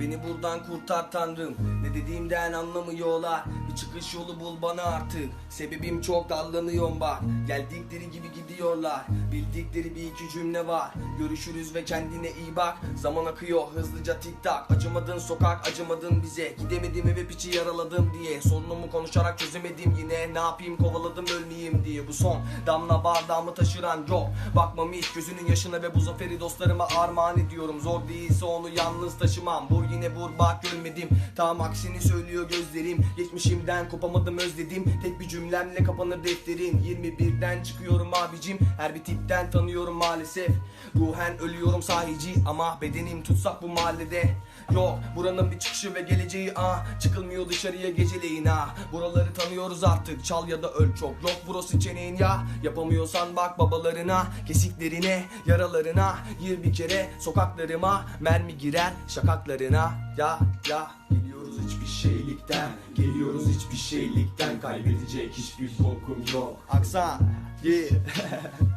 Beni buradan kurtar tanrım. Ne dediğimden anlamıyorlar Bir çıkış yolu bul bana artık. Sebebim çok dallanıyorum bak. Geldikleri gibi gidiyorlar. Bildikleri bir iki cümle var. Görüşürüz ve kendine iyi bak. Zaman akıyor hızlıca tik tak. Acımadın sokak acımadın bize. Gidemedim eve piçi yaraladım diye. Sorunumu konuşarak çözemedim yine. Ne yapayım kovaladım ölmeyeyim diye. Bu son damla bardağımı taşıran yok. Bakmam hiç. Gözünün yaşına ve bu zaferi dostlarıma armağan ediyorum. Zor değilse onu yalnız taşımam. Vur yine vur bak görmedim. Tam aksini söylüyor gözlerim. Geçmişimden kopamadım özledim. Tek bir cümlemle kapanır defterin. 21'den çıkıyorum abicim. Her bir tipten tanıyorum maalesef. Ruhen ölüyorum sahici Ama bedenim tutsak bu mahallede. Yok buranın bir çıkışı ve geleceği ah Çıkılmıyor dışarıya geceleyin ah. Buraları tanıyoruz artık çal ya da öl çok. Yok burası çeneğin ya. Yapamıyorsan bak babalarına Kesiklerine yaralarına. Gir bir kere sokaklarıma Mermi girer şakaklarına Ya ya Geliyoruz hiçbir şeylikten. Geliyoruz hiçbir şeylikten. Kaybedecek hiçbir korkum yok. Aksan yeah.